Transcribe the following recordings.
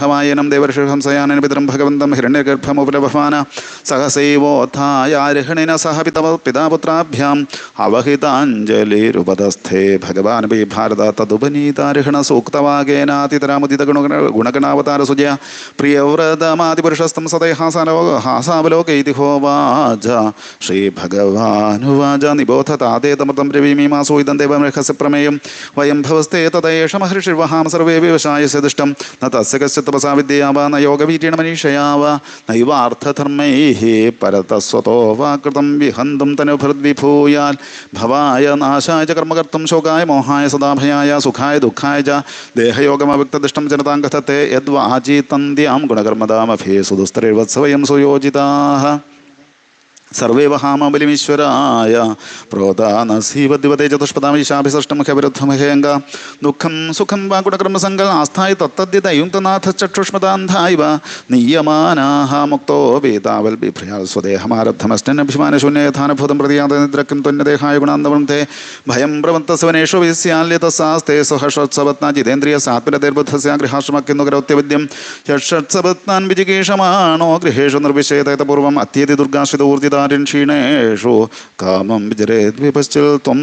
ഹവായനം ദേവർഷഹംസയാനന പിതരം ഭഗവന്തം ഹിരണ്യഗർഭമുപലഭവാന. സഹസൈവോത്ഥായാർഹണിന സഹ പിതവ പിതാപുത്രാഭ്യാം. അവഹിതാഞ്ജലിരുപതസ്ഥേ ഭഗവാൻ ബി ഭാരത തദുപനീതാർഹണ സൂക്തവാഗേനാതിതരാമുദിത ഗുണ ഗുണഗണാവതാര സുജയ പ്രിയവ്രതമാതിപുരുഷസ്തം സദയ ഹാസാലോ ഹാസാവലോകൈതി ഹോവാച ശ്രീഭഗവാനുവാച. നിബോധ താതേതമൃതം രവീമീമാസോ ഇതം ദേവമൃഹസ്യ പ്രമേയം വയം ഭവസ്തേ തതയേഷ മഹർഷിർവഹാം സർവേ വിവശായസ്യ സദിഷ്ടം ന തസ്യ തപസാ വിദ്യയാ വാ ന യോഗവീര്യേണ മനീഷയാ വാ നൈവാർത്ഥധർമ്മൈः പരതസ്വതോ വാ കൃതം വിഹന്തും തനുഭൃദ്വിഭൂയാൽ ഭവായ നാശായ ച കർമ്മകർത്തും ശോകായ മോഹായ സദാഭയായ സുഖായ ദുഃഖായ ച ദേഹയോഗമവിക്തദിഷ്ടം ജനതാം കഥത്തെ യദ്വാചീതന്ത്യാം ഗുണകർമ്മദാമഭേ സുദുസ്തരവത്സവയം സുയോജിതാः സർവേ വഹാമബലിമീശ്വരായ പ്രോതാനസീവദ്വതേ ചതുഷ്പദാമീശാഭിസൃഷ്ടം ഹവിരുദ്ധമഹേങ്ക ദുഃഖം സുഖം വാ ആസ്ഥായ ആസ്ഥായി തത്തദ്യതയുക്തനാഥ ചക്ഷുഷ്മതാന്ധായിവ നീയമാനാഹ മുക്തോ വേതാവൽ ബിഭ്രയാൽ സ്വദേഹമാരബ്ധമസ്റ്റനഭിമാനശൂന്യഥാനഭൂതം പ്രതിയാത നിദ്രക്കും ത്വന്യദേഹായ ഗുണാന്തവൃത്തെ ഭയം പ്രവന്തസ്വനേഷു വിസ്യാല്യതസാസ്തേ സഹഷോത്സവത്നാ ജിതേന്ദ്രിയ സാത്വിരതേർബുദ്ധസ്യാഗൃഹാശ്രമക്കുന്നു കരോത്യവിദ്യം ഷട്സവത്നാൻ വിജിഗീഷമാണോ ഗൃഹേഷു നിർവിശേതപൂർവം അത്യതി ദുർഗാശ്രിത ഊർജിതാരിൻ ക്ഷീണേഷു. കാമം വിജരേത് വിപശ്ചിൽ ത്വം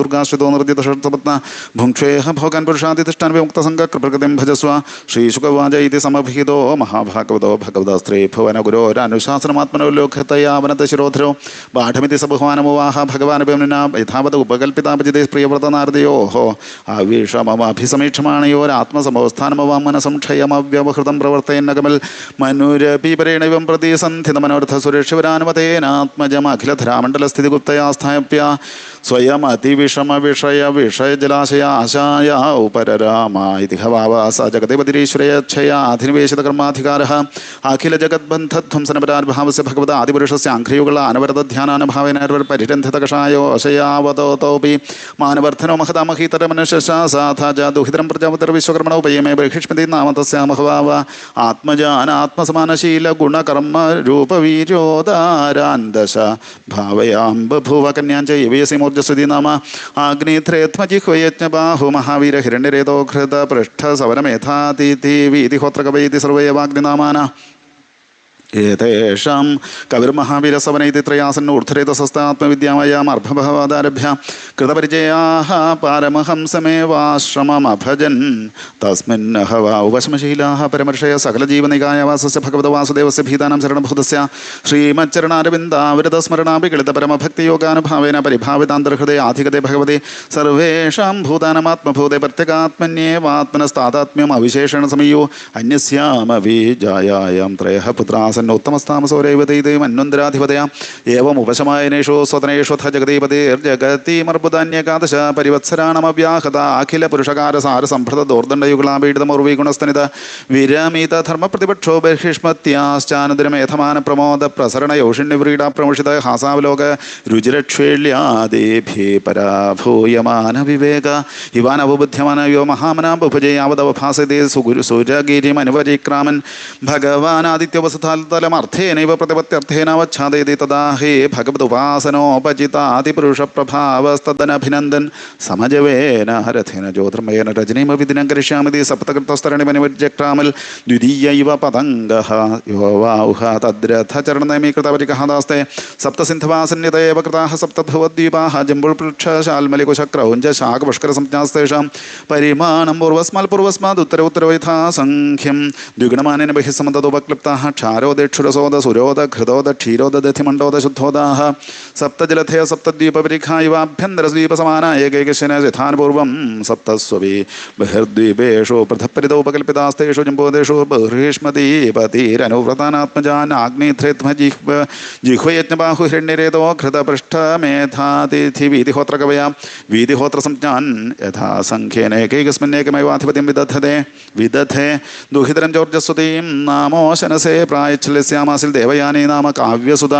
ദുർഗാശ്രിതോ നിർജിത ഷട്സപത്ന ഭുങ്ക്ഷേഹ ഭോഗാൻ പുരുഷാതിഷ്ഠാൻ വിമുക്ത സംഘ പ്രകൃതിം ഭജസ്വ. ശ്രീശുകവാച ഇതി സമഭിഹിതോ മഹാഭാഗവതോ ഭഗവതസ്ത്രീ ഭുവന ഗുരോരനുശാസനമാത്മനോല്ലോഖതയാവനത ശിരോധരോ. പാഠമിതി സ ബഹുമാനമുവാഹ ഭഗവാനഭിമുന യഥാവത് ഉപകൽപ്പിതാപജിതേ പ്രിയവ്രത നാരദയോഹോ ആവിഷമഭിസമീക്ഷമാണയോരാത്മസമോസ്ഥാനമവാം മനസംക്ഷയമവ്യവഹൃതം പ്രവർത്തയന്നകമൽ മനുരപീപരേണവം പ്രതി സന്ധിതമനോർത്ഥ സുരക്ഷിവരാനുമതേനാത്മജം അഖിലധരാമണ്ഡലസ്ഥിതി स्वयं अति विषम स्वयम् अतिविषमविषय विषयजलाशय आशाया उपरराम इति हवावा स जगदेवतिरीश्वरयच्छया अधिनिवेशितकर्माधिकारः अखिलजगद्बन्धध्वंसनपरार्भावस्य भगवता आदिपुरुषस्य आङ्घ्रियुगल अनवरतध्यानानुभावेन परिचन्धितकषायो अशयावतोतोऽपि मानवर्धनो महदामहीतरमनुशशासाथा च दुहितरं प्रजापतिर्विश्वकर्मणौ पयमे बृहिष्मति नाम तस्मभाव आत्मजान आत्मसमशील गुणकर्म रूप तस्यामहवाव दश भावयां बभूव कन्यां च यवेसिमो ഗുണകർമ്മ രൂപവീര്യോദാരാൻ ദശ ഭാവയാം ബഭുവ കന്യാഞ്ച യവയസി മൂർജസ്വതി നാമ ആഗ്നിത്രേത്മജിഹ്വയജ്ഞബാഹു മഹാവീര ഹിരണ്യരേതോ ഘൃത പൃഷ്ഠ സവരമേധാതിഥി വീതിഹോത്രകവൈതി സർവയവാഗ്നിനാമാന एतेषां कविर्महावीरसवने ऊर्धरे त्रयासन् ऊर्ध्वरेतसस्तात्मविद्यामयामर्भभवादारभ्य कृतपरिचयाः पारमहंसमेवाश्रममभजन्। तस्मिन्नह वा उपशमशीलाः परमर्षय सकलजीवनिकायवासस्य भगवतो वासुदेवस्य भीतानां शरणभूतस्य श्रीमच्चरणारविन्दावृतस्मरणापि कृतपरमभक्तियोगानुभावेन परिभावितान्तर्हृदय आधिगते भगवते सर्वेषां भूतानामात्मभूते प्रत्यगात्मन्येवात्मनस्तादात्म्यम् अविशेषण समयो अन्यस्यामविजायां त्रयः पुत्रास ത്രയഃ പുത്രാസന്നോത്തമസ്താമസോരൈവതൈതേ അന്വന്തരാധിപതയാം. ഏവം ഉപശമായനേഷു സ്വതനേഷു ധ ജഗതീപതേർജഗതീമർബുദാന്യകാദശ പരിവത്സരാണമവ്യാഹത അഖില പുരുഷകാര സാര സംഭൃത ദോർദണ്ഡയുഗളാപീഡിതമുർവീ ഗുണസ്ഥനിത വിരമിത ധർമ്മപ്രതിപക്ഷോ ബഹിഷ്മത്യാശ്ചാനുദിനമേധമാന പ്രമോദ പ്രസരണ യോഷിണ്യവ്രീഡ പ്രമുഷിത ഹാസാവലോക രുചിരക്ഷേള്യാദേഭ്യേ പരാഭൂയമാന വിവേക ഇവാൻ അവബുദ്ധ്യമാന യോ മഹാമനാം ബുഭുജേ യാവതവഭാസതേ സുഗുരു സുരഗിരിമനുപരിക്രാമൻ ഭഗവാൻ तत्तलमर्थेनैव प्रतिपत्त्यर्थेनावच्छादयति तदा हे भगवदुपासनोपजितादिपुरुषप्रभावस्तदनभिनन्दन् समजवेन हरथेन ज्योतिर्मयेन रजनीमपि दिनं करिष्यामिति सप्तकृतस्तरणिमनिवर्जक्रामल् द्वितीयैव पतङ्गः यो वाहुः तद्रथचरणनमीकृतपरिकः दास्ते सप्तसिन्धवासन्यत एव कृताः सप्तभवद्वीपाः जम्बुलपृक्षशाल्मलिकुशक्रौञ्जशाकपुष्करसंज्ञास्तेषां परिमाणं पूर्वस्माल् पूर्वस्मादुत्तर उत्तरवयथा सङ्ख्यं द्विगुणमानेन बहिः समददुपक्लिप्ताः क्षारोदे दक्षुरसोद सुरोद घृतोद क्षीरोदधिमण्डोद शुद्धोदाः सप्तजलथे सप्तद्वीपपरिखा इवाभ्यन्तरद्वीपसमाना एकैकशनसिथान् पूर्वं सप्तस्वपि। बहिर्द्वीपेषु पृथक्परितोपकल्पितास्तेषु जम्बोदेषु बह्रीष्मदीपतिरनुव्रतानात्मजान् आग्नेयध्रेत्मजिह्व जिह्वयज्ञबाहुहिरण्यरेतो घृतपृष्ठमेधातिथिवीतिहोत्रकवया वीतिहोत्रसंज्ञान् यथा सङ्ख्येनैकैकस्मिन्नेकमेवाधिपतिं विदधते। विदधे दुहितरं चौर्जस्वतीं नामोशनसे प्रायच्छ പ്രായച്ഛല്യസ്യാമാസിൽ ദേവയാനേ നാമ കാവ്യസുത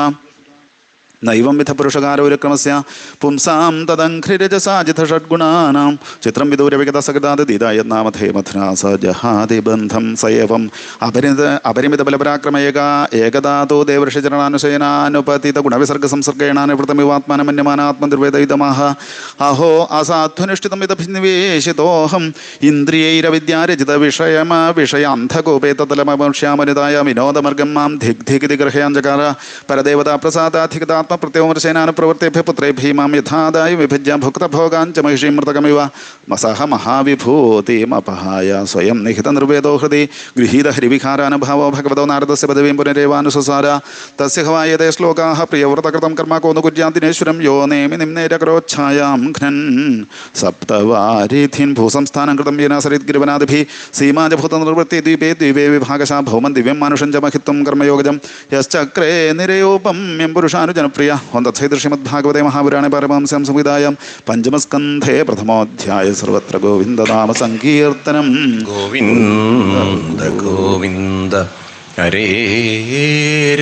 നൈവം വിധ പുരുഷകാരോരുക്രമസ്യ പുംസാം തദംഘ്രിരജസാജിത ഷഡ്ഗുണാനാം ചിത്രം വിദൂരവികത സകൃതാദിതായ നാമധേ മഥനാ സ ജഹാതി ബന്ധം സയവം അപരിമിത അപരിമിത ബലപരാക്രമ ഏക ഏകദാതോ ദേവഋഷിചരണാനുശയനാനുപതിത ഗുണവിസർഗ സംസർഗേണാനുവൃതമിവാത്മാനമന്യമാനാത്മനിർവേദയിതമാഹ അഹോ അസാധ്വനുഷ്ഠിതം ഇതഭിനിവേശിതോഹം ഇന്ദ്രിയൈരവിദ്യാരചിത വിഷയമ വിഷയ വിഷയാന്ധകോപേതലമശ്യാമനിതായ വിനോദമർഗം മാം ധിഗ് ധിഗിതി ഗ്രഹയാഞ്ചകാര പരദേവതാ പ്രസാദാധികതാത്മപ്രത്യമർശേനാനുപ്രവൃത്തേഭ്യ പുത്രേഭ്യ മാം യഥാദായ വിഭജ്യ ഭുക്തഭോഗാൻ ച മഹിഷീം മൃതകമിവ മസഹ മഹാവിഭൂതിമപഹായ സ്വയം നിഹിത നിർവേദോ ഹൃദി ഗൃഹീത ഹരിവിഹാരാനുഭാവോ ഭഗവതോ നാരദസ്യ പദവീം പുനരേവാനുസസാര തസ്യ ഹവായതേ ശ്ലോകാः പ്രിയവ്രതകൃതം കർമ്മ കോന്നുകുര്യാന്തിനേശ്വരം യോ നേമി നിമ്നേരകരോച്ഛായാം ഘ്നൻ സപ്തവാരിധിൻ ഭൂസംസ്ഥാനം കൃതം യേന സരിദ്ഗിരിവനാദിഭിः സീമാജഭൂത നിർവൃത്തി ദ്വീപേ ദ്വീപേ വിഭാഗശാ ഭൗമൻ ദിവ്യം മാനുഷം ച മഹിത്വം കർമ്മയോഗജം യശ്ചക്രേ നിരയോപമ്യം പുരുഷാനുജനപ്രിയ ഒന്തഥൈതൃ ശ്രീമദ്ഭാഗവതേ മഹാപുരാണേ സംവിധായം പഞ്ചമസ്കന്ധേ പ്രഥമോധ്യായ സർവത്ര ഗോവിന്ദനാമ സങ്കീർത്തനം. ഗോവിന്ദ ഗോവിന്ദ ഹരേ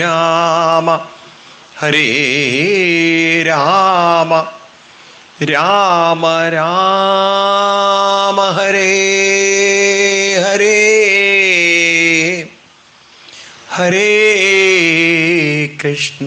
രാമ ഹരേ രാമ രാമ രാമ ഹരേ ഹരേ ഹരേ കൃഷ്ണ.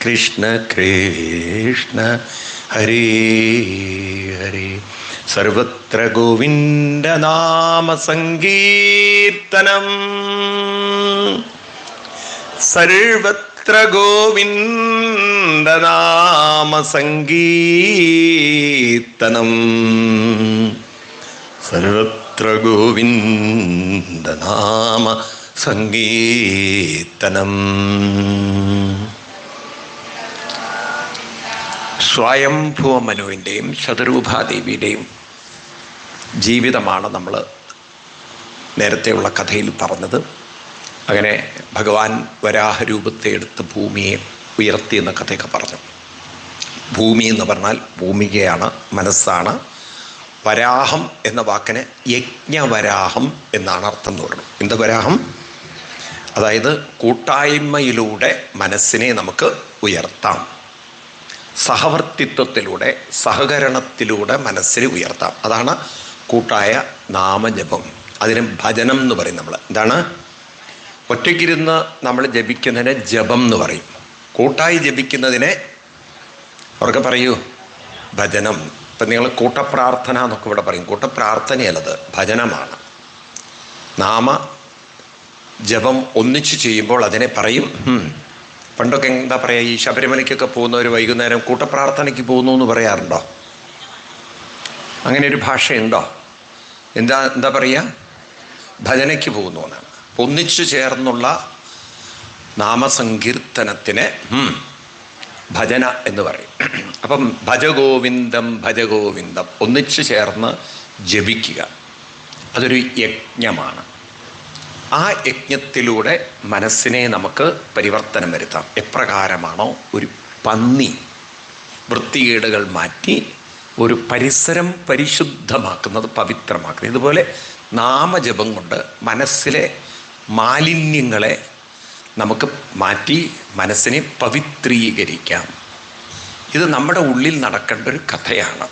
കൃഷ്ണ കൃഷ്ണ ഹരേ ഹരേ. സർവത്ര ഗോവിന്ദ നാമ സങ്കീർത്തനം സർവത്ര ഗോവിന്ദ നാമ സങ്കീർത്തനം സർവത്ര ഗോവിന്ദ നാമ സങ്കീർത്തനം സ്വയംഭുവ മനുവിന്റെയും ശതരൂപാദേവിയുടെയും ജീവിതമാണ് നമ്മൾ നേരത്തെയുള്ള കഥയിൽ പറഞ്ഞത്. അങ്ങനെ ഭഗവാൻ വരാഹരൂപത്തെ എടുത്ത് ഭൂമിയെ ഉയർത്തി എന്ന കഥയൊക്കെ പറഞ്ഞു. ഭൂമി എന്ന് പറഞ്ഞാൽ ഭൂമികയാണ് മനസ്സാണ്. വരാഹം എന്ന വാക്കിന് യജ്ഞവരാഹം എന്നാണ് അർത്ഥം എന്ന് പറഞ്ഞു എന്ത് വരാഹം? അതായത് കൂട്ടായ്മയിലൂടെ മനസ്സിനെ നമുക്ക് ഉയർത്താം. സഹവർത്തിത്വത്തിലൂടെ സഹകരണത്തിലൂടെ മനസ്സിൽ ഉയർത്താം. അതാണ് കൂട്ടായ നാമജപം. അതിന് ഭജനം എന്ന് പറയും നമ്മൾ എന്താണ്? ഒറ്റയ്ക്കിരുന്ന് നമ്മൾ ജപിക്കുന്നതിനെ ജപം എന്ന് പറയും. കൂട്ടായി ജപിക്കുന്നതിനെ അവർക്ക് പറയൂ ഭജനം. ഇപ്പം നിങ്ങൾ കൂട്ടപ്രാർത്ഥന എന്നൊക്കെ ഇവിടെ പറയും. കൂട്ടപ്രാർത്ഥനയല്ലത് ഭജനമാണ്. നാമ ജപം ഒന്നിച്ചു ചെയ്യുമ്പോൾ അതിനെ പറയും. പണ്ടൊക്കെ എന്താ പറയുക ഈ ശബരിമലയ്ക്കൊക്കെ പോകുന്നവർ വൈകുന്നേരം കൂട്ടപ്രാർത്ഥനയ്ക്ക് പോകുന്നു എന്ന് പറയാറുണ്ടോ? അങ്ങനെ ഒരു ഭാഷയുണ്ടോ? എന്താ എന്താ പറയുക ഭജനയ്ക്ക് പോകുന്നു എന്നാണ്. ഒന്നിച്ചു ചേർന്നുള്ള നാമസങ്കീർത്തനത്തിന് ഭജന എന്ന് പറയും. അപ്പം ഭജഗോവിന്ദം ഭജഗോവിന്ദം. ഒന്നിച്ചു ചേർന്ന് ജപിക്കുക. അതൊരു യജ്ഞമാണ്. ആ യജ്ഞത്തിലൂടെ മനസ്സിനെ നമുക്ക് പരിവർത്തനം വരുത്താം. എപ്രകാരമാണോ ഒരു പന്നി വൃത്തികേടുകൾ മാറ്റി ഒരു പരിസരം പരിശുദ്ധമാക്കുന്നത് പവിത്രമാക്കുന്നത്. ഇതുപോലെ നാമജപം കൊണ്ട് മനസ്സിലെ മാലിന്യങ്ങളെ നമുക്ക് മാറ്റി മനസ്സിനെ പവിത്രീകരിക്കാം. ഇത് നമ്മുടെ ഉള്ളിൽ നടക്കേണ്ട ഒരു കഥയാണ്.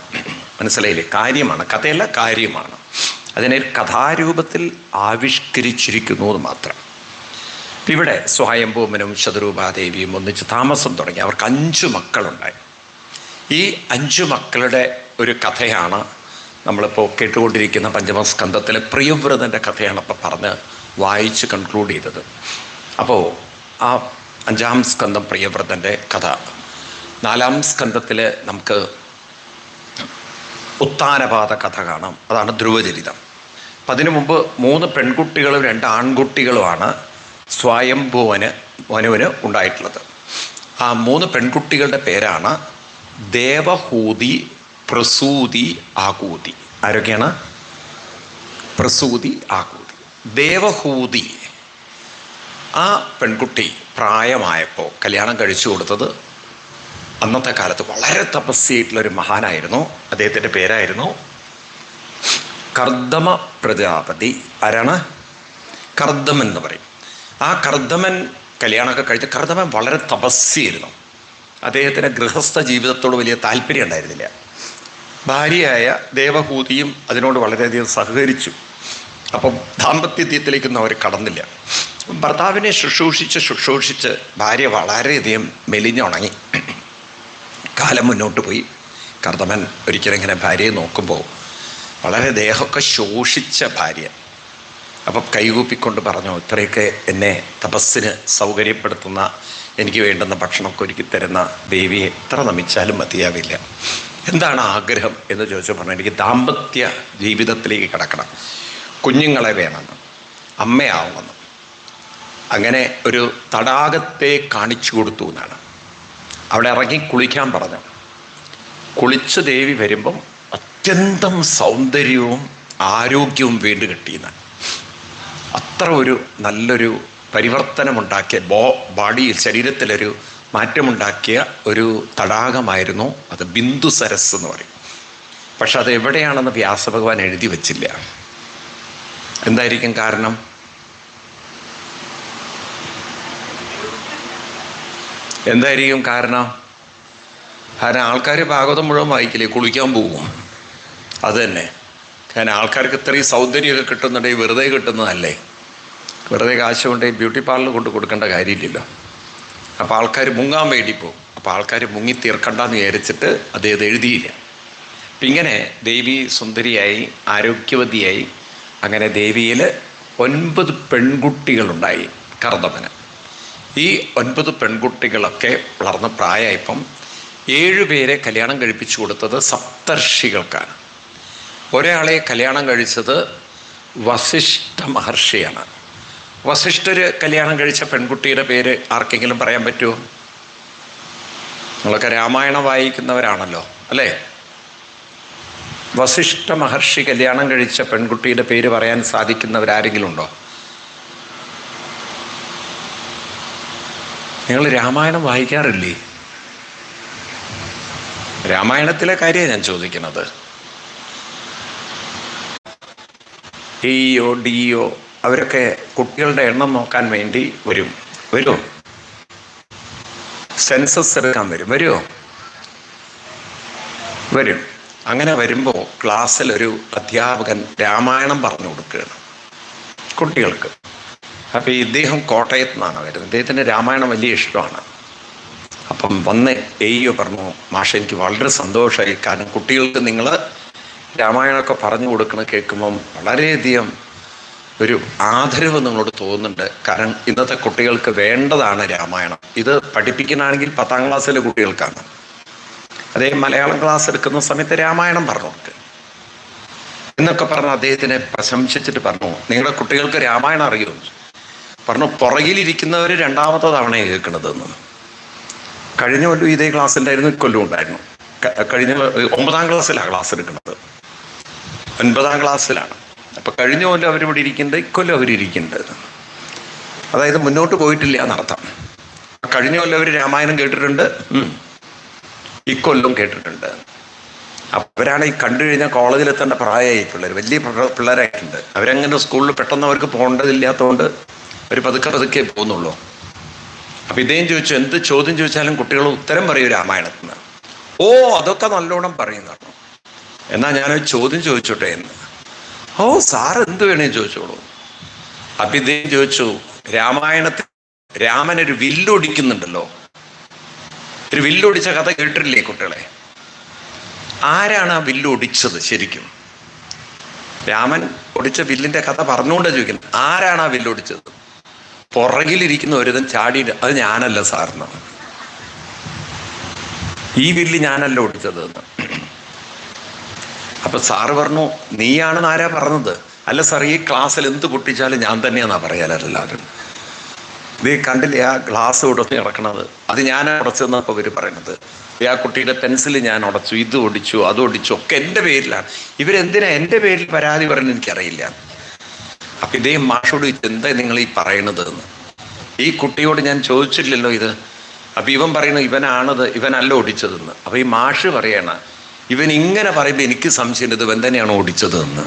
മനസ്സിലായില്ലേ? കാര്യമാണ്. കഥയല്ല കാര്യമാണ്. അതിനെ കഥാരൂപത്തിൽ ആവിഷ്കരിച്ചിരിക്കുന്നു എന്ന് മാത്രം. ഇവിടെ സ്വയംഭൂമനും ശതരൂപാദേവിയും ഒന്നിച്ച് താമസം തുടങ്ങി. അവർക്ക് അഞ്ചു മക്കളുണ്ടായി. ഈ അഞ്ചു മക്കളുടെ ഒരു കഥയാണ് നമ്മളിപ്പോൾ കേട്ടുകൊണ്ടിരിക്കുന്ന പഞ്ചമസ്കന്ധത്തിലെ പ്രിയവ്രതന്റെ കഥയാണ് ഇപ്പോൾ പറഞ്ഞ് വായിച്ച് കൺക്ലൂഡ് ചെയ്തത്. അപ്പോൾ ആ അഞ്ചാം സ്കന്ധം പ്രിയവ്രതന്റെ കഥ. നാലാം സ്കന്ധത്തിൽ നമുക്ക് ഉത്താനപാത കഥ കാണാം. അതാണ് ധ്രുവചരിതം. അപ്പം അതിനു മുമ്പ് മൂന്ന് പെൺകുട്ടികളും രണ്ട് ആൺകുട്ടികളുമാണ് സ്വയംഭുവന് മനുവിന് ഉണ്ടായിട്ടുള്ളത്. ആ മൂന്ന് പെൺകുട്ടികളുടെ പേരാണ് ദേവഹൂതി പ്രസൂതി ആകൂതി. ആരൊക്കെയാണ്? പ്രസൂതി ആകൂതി. ദേവഹൂതി. ആ പെൺകുട്ടി പ്രായമായപ്പോൾ കല്യാണം കഴിച്ചു കൊടുത്തത് അന്നത്തെ കാലത്ത് വളരെ തപസ്യായിട്ടുള്ള ഒരു മഹാനായിരുന്നു. അദ്ദേഹത്തിന്റെ പേരായിരുന്നു കർദമ പ്രജാപതി. ആരാണ്? കർദമൻ എന്ന് പറയും. ആ കർദമൻ കല്യാണമൊക്കെ കഴിച്ച് കർദമൻ വളരെ തപസ്സിയായിരുന്നു. അദ്ദേഹത്തിന് ഗൃഹസ്ഥ ജീവിതത്തോട് വലിയ താല്പര്യം ഉണ്ടായിരുന്നില്ല. ഭാര്യയായ ദേവഹൂതിയും അതിനോട് വളരെയധികം സഹകരിച്ചു. അപ്പം ദാമ്പത്യത്തിലേക്കൊന്നും അവർ കടന്നില്ല. ഭർത്താവിനെ ശുശ്രൂഷിച്ച് ശുശ്രൂഷിച്ച് ഭാര്യ വളരെയധികം മെലിഞ്ഞുണങ്ങി. കാലം മുന്നോട്ട് പോയി. കർദമൻ ഒരിക്കലും ഇങ്ങനെ ഭാര്യയെ നോക്കുമ്പോൾ വളരെ ദേഹമൊക്കെ ശോഷിച്ച ഭാര്യ അപ്പം കൈകൂപ്പിക്കൊണ്ട് പറഞ്ഞു ഇത്രയൊക്കെ എന്നെ തപസ്സിന് സൗകര്യപ്പെടുത്തുന്ന എനിക്ക് വേണ്ടുന്ന ഭക്ഷണമൊക്കെ ഒരുക്കി തരുന്ന ദേവിയെ എത്ര നമിച്ചാലും മതിയാവില്ല. എന്താണ് ആഗ്രഹം? എന്ന് ചോദിച്ചു പറഞ്ഞു എനിക്ക് ദാമ്പത്യ ജീവിതത്തിലേക്ക് കിടക്കണം. കുഞ്ഞുങ്ങളെ വേണമെന്ന് അമ്മയാവണമെന്ന് അങ്ങനെ ഒരു തടാകത്തെ കാണിച്ചു കൊടുത്തു എന്നാണ്. അവിടെ ഇറങ്ങി കുളിക്കാൻ പറഞ്ഞു. കുളിച്ച് ദേവി വരുമ്പം അത്യന്തം സൗന്ദര്യവും ആരോഗ്യവും വീണ്ടും കിട്ടിയെന്ന്. അത്ര ഒരു നല്ലൊരു പരിവർത്തനമുണ്ടാക്കിയ ബോ ബാഡിയിൽ ശരീരത്തിലൊരു മാറ്റമുണ്ടാക്കിയ ഒരു തടാകമായിരുന്നു അത് ബിന്ദു സരസ് എന്ന് പറയും. പക്ഷെ അത് എവിടെയാണെന്ന് വ്യാസഭഗവാൻ എഴുതി വച്ചില്ല. എന്തായിരിക്കും കാരണം? എന്തായിരിക്കും കാരണം? കാരണം ആൾക്കാർ ഭാഗവതം മുഴുവൻ വായിക്കില്ലേ? കുളിക്കാൻ പോകും. അത് തന്നെ കാരണം ആൾക്കാർക്ക് ഇത്രയും സൗന്ദര്യമൊക്കെ കിട്ടുന്നുണ്ടെങ്കിൽ വെറുതെ കിട്ടുന്നതല്ലേ? വെറുതെ കാശ് കൊണ്ട് ബ്യൂട്ടി പാർലർ കൊണ്ട് കൊടുക്കേണ്ട കാര്യമില്ലല്ലോ. അപ്പോൾ ആൾക്കാർ മുങ്ങാൻ വേണ്ടി പോകും. അപ്പോൾ ആൾക്കാർ മുങ്ങി തീർക്കണ്ടെന്ന് വിചാരിച്ചിട്ട് അദ്ദേഹം എഴുതിയില്ല. അപ്പം ഇങ്ങനെ ദേവി സുന്ദരിയായി ആരോഗ്യവതിയായി അങ്ങനെ ദേവിയിൽ ഒൻപത് പെൺകുട്ടികളുണ്ടായി കർദമന് ഈ ഒൻപത് പെൺകുട്ടികളൊക്കെ വളർന്ന പ്രായമായപ്പം ഏഴുപേരെ കല്യാണം കഴിപ്പിച്ചു കൊടുത്തത് സപ്തർഷികൾക്കാണ്. ഒരാളെ കല്യാണം കഴിച്ചത് വസിഷ്ഠ മഹർഷിയാണ്. വസിഷ്ഠര് കല്യാണം കഴിച്ച പെൺകുട്ടിയുടെ പേര് ആർക്കെങ്കിലും പറയാൻ പറ്റുമോ? നിങ്ങളൊക്കെ രാമായണം വായിക്കുന്നവരാണല്ലോ അല്ലേ? വസിഷ്ഠ മഹർഷി കല്യാണം കഴിച്ച പെൺകുട്ടിയുടെ പേര് പറയാൻ സാധിക്കുന്നവരാരെങ്കിലും ഉണ്ടോ? നിങ്ങൾ രാമായണം വായിക്കാറില്ലേ? രാമായണത്തിലെ കാര്യമാണ് ഞാൻ ചോദിക്കുന്നത്. ഇയോ ഡിഇഒ അവരൊക്കെ കുട്ടികളുടെ എണ്ണം നോക്കാൻ വേണ്ടി വരും. വരുമോ സെൻസസ് എടുക്കാൻ വരും. വരുമോ വരും. അങ്ങനെ വരുമ്പോൾ ക്ലാസ്സിൽ ഒരു അധ്യാപകൻ രാമായണം പറഞ്ഞു കൊടുക്കുകയാണ് കുട്ടികൾക്ക്. അപ്പോൾ ഇദ്ദേഹം കോട്ടയത്ത് നിന്നാണ് വരുന്നത്. ഇദ്ദേഹത്തിന് രാമായണം വലിയ ഇഷ്ടമാണ്. അപ്പം വന്ന് എയ്യോ പറഞ്ഞു മാഷ എനിക്ക് വളരെ സന്തോഷമായി. കാരണം കുട്ടികൾക്ക് നിങ്ങൾ രാമായണമൊക്കെ പറഞ്ഞു കൊടുക്കണ കേൾക്കുമ്പം വളരെയധികം ഒരു ആദരവ് നിങ്ങളോട് തോന്നുന്നുണ്ട്. കാരണം ഇന്നത്തെ കുട്ടികൾക്ക് വേണ്ടതാണ് രാമായണം. ഇത് പഠിപ്പിക്കണമെങ്കിൽ പത്താം ക്ലാസ്സിലെ കുട്ടികൾക്കാണ്. അതേ മലയാളം ക്ലാസ് എടുക്കുന്ന സമയത്ത് രാമായണം പറഞ്ഞു കൊടുക്കുക എന്നൊക്കെ പറഞ്ഞ് അദ്ദേഹത്തിനെ പ്രശംസിച്ചിട്ട് പറഞ്ഞു നിങ്ങളുടെ കുട്ടികൾക്ക് രാമായണം അറിയുമോ? പറഞ്ഞു പുറകിലിരിക്കുന്നവർ രണ്ടാമത്തെ തവണ കേൾക്കണതെന്ന്. കഴിഞ്ഞ കൊല്ലം ഇതേ ക്ലാസ്സിലായിരുന്നു ഇക്കൊല്ലം ഉണ്ടായിരുന്നു. കഴിഞ്ഞ ഒമ്പതാം ക്ലാസ്സിലാണ് ക്ലാസ് എടുക്കുന്നത്. ഒൻപതാം ക്ലാസ്സിലാണ്. അപ്പം കഴിഞ്ഞ കൊല്ലം അവരിവിടെ ഇരിക്കേണ്ടത് ഇക്കൊല്ലം അവരിയ്ക്കുന്നുണ്ട് അതായത് മുന്നോട്ട് പോയിട്ടില്ല എന്നർത്ഥം കഴിഞ്ഞ കൊല്ലം അവർ രാമായണം കേട്ടിട്ടുണ്ട്. ഇക്കൊല്ലം കേട്ടിട്ടുണ്ട്. അവരാണ് ഈ കണ്ടു കഴിഞ്ഞാൽ കോളേജിലെത്തേണ്ട പ്രായമായി പിള്ളേർ വലിയ പിള്ള- പിള്ളേരായിട്ടുണ്ട്. അവരങ്ങനെ സ്കൂളിൽ പെട്ടെന്ന് അവർക്ക് പോകേണ്ടതില്ലാത്തതുകൊണ്ട് ഒരു പതുക്കെ പതുക്കെ പോകുന്നുള്ളൂ. അപ്പൊ ഇദ്ദേഹം ചോദിച്ചു എന്ത് ചോദ്യം ചോദിച്ചാലും കുട്ടികൾ ഉത്തരം പറയും രാമായണത്തിൽ നിന്ന് ഓ അതൊക്കെ നല്ലോണം പറയുന്നതാണ്. എന്നാ ഞാനൊരു ചോദ്യം ചോദിച്ചോട്ടെ എന്ന്. ഓ സാർ എന്ത് വേണേ ചോദിച്ചോളൂ. അപ്പൊ ഇദ്ദേഹം ചോദിച്ചു രാമായണത്തിൽ രാമൻ ഒരു വില്ലൊടിക്കുന്നുണ്ടല്ലോ ഒരു വില്ലൊടിച്ച കഥ കേട്ടിട്ടില്ലേ കുട്ടികളെ? ആരാണ് ആ വില്ലൊടിച്ചത് ശരിക്കും? രാമൻ ഒടിച്ച വില്ലിന്റെ കഥ പറഞ്ഞുകൊണ്ടാണ് ചോദിക്കുന്നത്. ആരാണ് ആ വില്ല് ഒടിച്ചത് പുറകിലിരിക്കുന്ന ഒരുതൻ ചാടി അത് ഞാനല്ല സാറിന്. ഈ വില്ല് ഞാനല്ല ഒടിച്ചത് എന്ന്. അപ്പൊ സാറ് പറഞ്ഞു നീയാണെന്ന് ആരാ പറഞ്ഞത്? അല്ല സാർ ഈ ക്ലാസ്സിൽ എന്ത് പൊട്ടിച്ചാലും ഞാൻ തന്നെയാണെന്നാ പറയാലെല്ലാവരും ഇത് കണ്ടില്ലേ ആ ഗ്ലാസ് ഉടച്ച് കിടക്കണത് അത് ഞാൻ ഉടച്ചെന്നപ്പോൾ ഇവർ പറയണത്. ആ കുട്ടിയുടെ പെൻസിൽ ഞാൻ ഉടച്ചു ഇത് ഒടിച്ചു അത് ഒടിച്ചു ഒക്കെ എന്റെ പേരിലാണ്. ഇവരെന്തിനാ എന്റെ പേരിൽ പരാതി പറയുന്നത് എനിക്കറിയില്ല. അപ്പൊ ഇതേ മാഷോട് എന്താ നിങ്ങൾ ഈ പറയണത് എന്ന് ഈ കുട്ടിയോട് ഞാൻ ചോദിച്ചില്ലല്ലോ ഇത്. അപ്പൊ ഇവൻ പറയുന്നു ഇവനാണത് ഇവനല്ല ഓടിച്ചതെന്ന്. അപ്പൊ ഈ മാഷ് പറയണ ഇവൻ ഇങ്ങനെ പറയുമ്പോൾ എനിക്ക് സംശയമുണ്ട് ഇവൻ തന്നെയാണ് ഓടിച്ചത് എന്ന്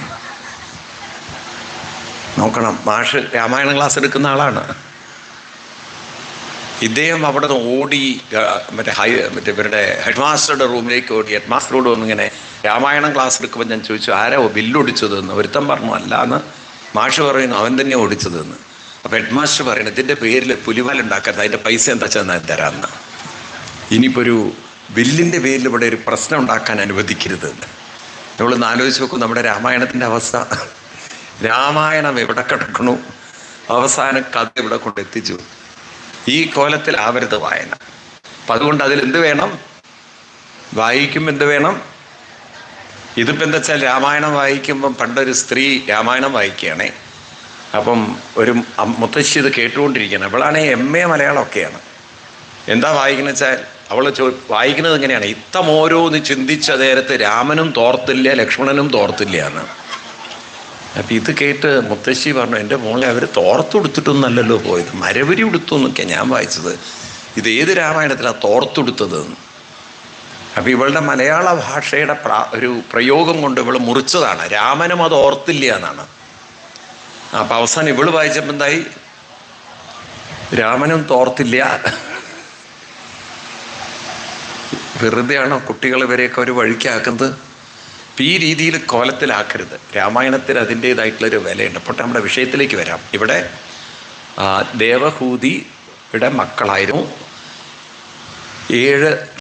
നോക്കണം മാഷ് രാമായണ ക്ലാസ് എടുക്കുന്ന ആളാണ്. ഇദ്ദേഹം അവിടെ നിന്ന് ഓടി മറ്റേ ഹൈ മറ്റേ ഇവരുടെ ഹെഡ് മാസ്റ്ററുടെ റൂമിലേക്ക് ഓടി ഹെഡ് മാസ്റ്ററോട് വന്നിങ്ങനെ രാമായണം ക്ലാസ് എടുക്കുമ്പോൾ ഞാൻ ചോദിച്ചു ആരോ ബില്ലൊടിച്ചതെന്ന് ഒരുത്തം പറഞ്ഞു അല്ല എന്ന് മാഷ് പറയുന്നു അവൻ തന്നെ ഓടിച്ചതെന്ന്. അപ്പം ഹെഡ് മാസ്റ്റർ പറയുന്നത് ഇതിന്റെ പേരിൽ പുലിവാൽ ഉണ്ടാക്കരുത് അതിന്റെ പൈസ എന്താ ചെന്നാൽ തരാമെന്ന്. ഇനിയിപ്പോൾ ഒരു ബില്ലിന്റെ പേരിൽ ഇവിടെ ഒരു പ്രശ്നം ഉണ്ടാക്കാൻ അനുവദിക്കരുത്. നമ്മളൊന്ന് ആലോചിച്ച് നോക്കും നമ്മുടെ രാമായണത്തിന്റെ അവസ്ഥ. രാമായണം എവിടെ കിടക്കണു? അവസാനം കഥ ഇവിടെ കൊണ്ടെത്തിച്ചു. ഈ കോലത്തിൽ ആവരുത് വായന. അപ്പം അതുകൊണ്ട് അതിൽ എന്ത് വേണം? വായിക്കും എന്ത് വേണം? ഇതിപ്പോൾ എന്താ വെച്ചാൽ രാമായണം വായിക്കുമ്പം പണ്ടൊരു സ്ത്രീ രാമായണം വായിക്കുകയാണേ. അപ്പം ഒരു മുത്തശ്ശി ഇത് കേട്ടുകൊണ്ടിരിക്കുകയാണ്. അവളാണെ എം എ മലയാളമൊക്കെയാണ്. എന്താ വായിക്കുന്നത് വെച്ചാൽ അവൾ ചോ വായിക്കുന്നത് എങ്ങനെയാണ്? ഇത്തം ഓരോന്ന് ചിന്തിച്ച നേരത്ത് രാമനും തോർത്തില്ല ലക്ഷ്മണനും തോർത്തില്ല എന്ന്. അപ്പം ഇത് കേട്ട് മുത്തശ്ശി പറഞ്ഞു എന്റെ മോളെ അവർ തോർത്തുടുത്തിട്ടൊന്നല്ലല്ലോ പോയത്. മരവരി ഉടുത്തു എന്നൊക്കെയാണ് ഞാൻ വായിച്ചത്. ഇത് ഏത് രാമായണത്തിലാണ് തോർത്തുടുത്തത് എന്ന്? അപ്പം ഇവളുടെ മലയാള ഭാഷയുടെ ഒരു പ്രയോഗം കൊണ്ട് ഇവൾ മുറിച്ചതാണ്. രാമനും അത് ഓർത്തില്ല എന്നാണ്. അപ്പം അവസാനം ഇവൾ വായിച്ചപ്പോൾ എന്തായി? രാമനും തോർത്തില്ല. വെറുതെയാണോ കുട്ടികൾ ഇവരെയൊക്കെ ഒരു വഴിക്കാക്കുന്നത്? അപ്പം ഈ രീതിയിൽ കോലത്തിലാക്കരുത്. രാമായണത്തിന് അതിന്റേതായിട്ടുള്ളൊരു വിലയുണ്ട്. അപ്പോൾ നമ്മുടെ വിഷയത്തിലേക്ക് വരാം. ഇവിടെ ദേവഹൂതിയുടെ മക്കളായിരുന്നു. ഏഴ്